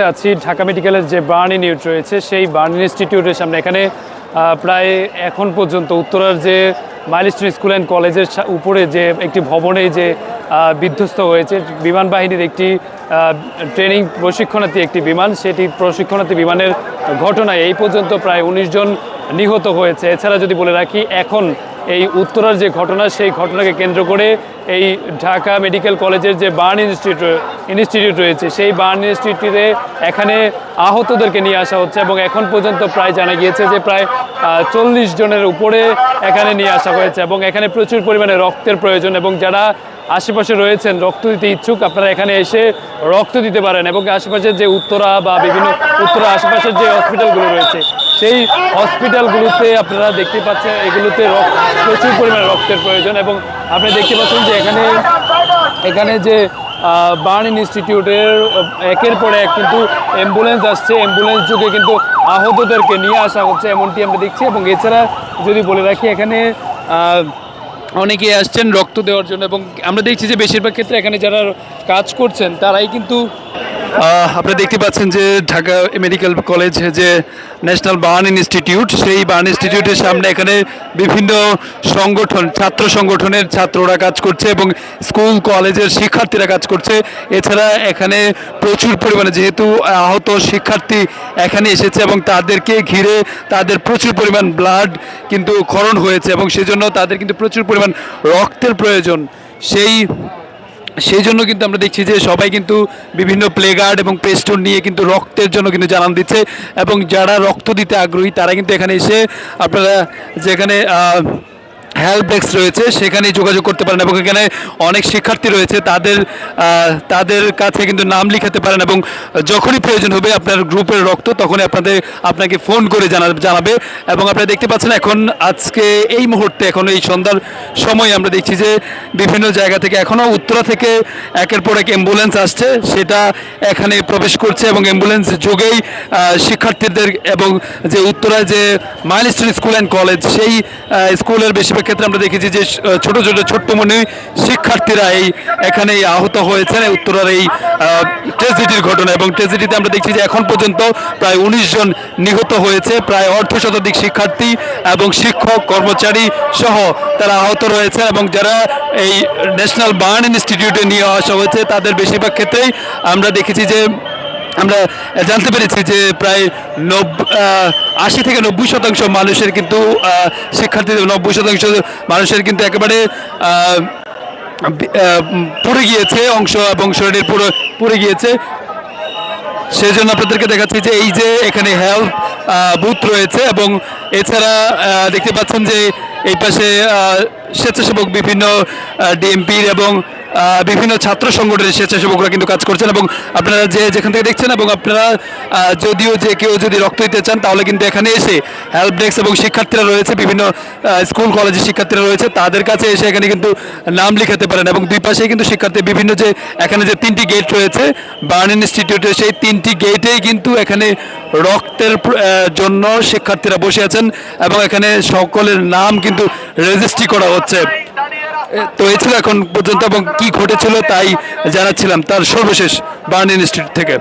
মুহূর্তে আছি। ঢাকা মেডিকেলের যে বার্ন ইনস্টিটিউট রয়েছে, সেই বার্ন ইনস্টিটিউটের সামনে। এখানে প্রায় এখন পর্যন্ত উত্তরার যে মাইলস্টোন স্কুল অ্যান্ড কলেজের উপরে যে একটি ভবনে যে বিধ্বস্ত হয়েছে, বিমান বাহিনীর একটি ট্রেনিং প্রশিক্ষণার্থী একটি বিমান। সেটি প্রশিক্ষণার্থী বিমানের ঘটনায় এই পর্যন্ত প্রায় উনিশ জন নিহত হয়েছে। এছাড়া যদি বলে রাখি, এখন এই উত্তরার যে ঘটনা, সেই ঘটনাকে কেন্দ্র করে এই ঢাকা মেডিকেল কলেজের যে বার্ন ইনস্টিটিউট ইনস্টিটিউট রয়েছে, সেই বার্ন ইনস্টিটিউটে এখানে আহতদেরকে নিয়ে আসা হচ্ছে এবং এখন পর্যন্ত প্রায় জানা গিয়েছে যে প্রায় চল্লিশ জনের উপরে এখানে নিয়ে আসা হয়েছে এবং এখানে প্রচুর পরিমাণে রক্তের প্রয়োজন এবং যারা আশেপাশে রয়েছেন, রক্ত দিতে ইচ্ছুক, আপনারা এখানে এসে রক্ত দিতে পারেন এবং আশেপাশের যে উত্তরা বা বিভিন্ন উত্তরা আশেপাশের যে হসপিটালগুলো রয়েছে সেই হসপিটালগুলোতে আপনারা দেখতে পাচ্ছেন, এগুলোতে রক্ত, প্রচুর পরিমাণে রক্তের প্রয়োজন এবং আপনি দেখতে পাচ্ছেন যে এখানে এখানে যে বার্ন ইনস্টিটিউটের একের পর এক কিন্তু অ্যাম্বুলেন্স আসছে। অ্যাম্বুলেন্স যুগে কিন্তু আহতদেরকে নিয়ে আসা হচ্ছে, এমনটি আমরা দেখছি এবং এছাড়া যদি বলে রাখি, এখানে অনেকে আসছেন রক্ত দেওয়ার জন্য এবং আমরা দেখছি যে বেশিরভাগ ক্ষেত্রে এখানে যারা কাজ করছেন, তারাই কিন্তু আপনারা দেখতে পাচ্ছেন যে ঢাকা মেডিকেল কলেজ যে ন্যাশনাল বার্ন ইনস্টিটিউট, সেই বার্ন ইনস্টিটিউটের সামনে এখানে বিভিন্ন সংগঠন, ছাত্র সংগঠনের ছাত্ররা কাজ করছে এবং স্কুল, কলেজের শিক্ষার্থীরা কাজ করছে। এছাড়া এখানে প্রচুর পরিমাণে যেহেতু আহত শিক্ষার্থী এখানে এসেছে এবং তাদেরকে ঘিরে তাদের প্রচুর পরিমাণ ব্লাড কিন্তু ক্ষরণ হয়েছে এবং সেজন্য তাদের কিন্তু প্রচুর পরিমাণ রক্তের প্রয়োজন। সেই সেই জন্য কিন্তু আমরা দেখছি যে সবাই কিন্তু বিভিন্ন প্লেগার্ড এবং পেস্টন নিয়ে কিন্তু রক্তের জন্য কিন্তু জানান দিচ্ছে। এবং যারা রক্ত দিতে আগ্রহী, তারা কিন্তু এখানে এসে আপনারা যেখানে হেল্প ডেস্ক রয়েছে সেখানে যোগাযোগ করতে পারেন এবং এখানে অনেক শিক্ষার্থী রয়েছে, তাদের তাদের কাছে কিন্তু নাম লিখাতে পারেন এবং যখনই প্রয়োজন হবে আপনার গ্রুপের রক্ত তখনই আপনাদের, আপনাকে ফোন করে জানা জানাবে এবং আপনারা দেখতে পাচ্ছেন এখন আজকে এই মুহূর্তে, এখন এই সন্ধ্যার সময় আমরা দেখছি যে বিভিন্ন জায়গা থেকে এখনও উত্তরা থেকে একের পর এক অ্যাম্বুলেন্স আসছে, সেটা এখানে প্রবেশ করছে এবং অ্যাম্বুলেন্স যোগেই শিক্ষার্থীদের এবং যে উত্তরায় যে মাইলস্টোন স্কুল অ্যান্ড কলেজ সেই স্কুলের বেশিরভাগ ক্ষেত্রে আমরা দেখেছি যে ছোট ছোট, ছোট্ট মনে শিক্ষার্থীরা এই এখানে আহত হয়েছেন উত্তরার এই ট্রেজেডির ঘটনা। এবং ট্রেজেডিতে আমরা দেখছি যে, এখন পর্যন্ত প্রায় উনিশ জন নিহত হয়েছে, প্রায় অর্ধ শতাধিক শিক্ষার্থী এবং শিক্ষক, কর্মচারী সহ তারা আহত রয়েছে এবং যারা এই ন্যাশনাল বার্ন ইনস্টিটিউটে নিয়ে আসা হয়েছে, তাদের বেশিরভাগ ক্ষেত্রেই আমরা দেখেছি যে আমরা জানতে পেরেছি যে প্রায় নব আশি থেকে নব্বই শতাংশ মানুষের কিন্তু শিক্ষার্থীদের নব্বই শতাংশ মানুষের কিন্তু একেবারে পুড়ে গিয়েছে, অংশ এবং শরীরের পুরো, পুড়ে গিয়েছে। সেই জন্য আপনাদেরকে দেখাচ্ছি যে এই যে এখানে হেলথ বুথ রয়েছে এবং এছাড়া দেখতে পাচ্ছেন যে এই পাশে স্বেচ্ছাসেবক বিভিন্ন ডিএমপির এবং বিভিন্ন ছাত্র সংগঠনের স্বেচ্ছাসেবকরা কিন্তু কাজ করছেন এবং আপনারা যে যেখান থেকে দেখছেন এবং আপনারা যদিও যে কেউ যদি রক্ত দিতে চান, তাহলে কিন্তু এখানে এসে হেল্প ডেস্ক এবং শিক্ষার্থীরা রয়েছে, বিভিন্ন স্কুল কলেজের শিক্ষার্থীরা রয়েছে, তাদের কাছে এসে এখানে কিন্তু নাম লিখাতে পারেন এবং দুই পাশেই কিন্তু শিক্ষার্থী, বিভিন্ন যে এখানে যে তিনটি গেট রয়েছে বার্ন ইনস্টিটিউটের সেই তিনটি গেটেই কিন্তু এখানে রক্তের জন্য শিক্ষার্থীরা বসে আছেন এবং এখানে সকলের নাম কিন্তু রেজিস্ট্রি করা হচ্ছে। তো এই এখন পর্যন্ত এবং কি ঘটেছিল তাই জানাচ্ছিলাম তার সর্বশেষ বার্ন ইনস্টিটিউট থেকে।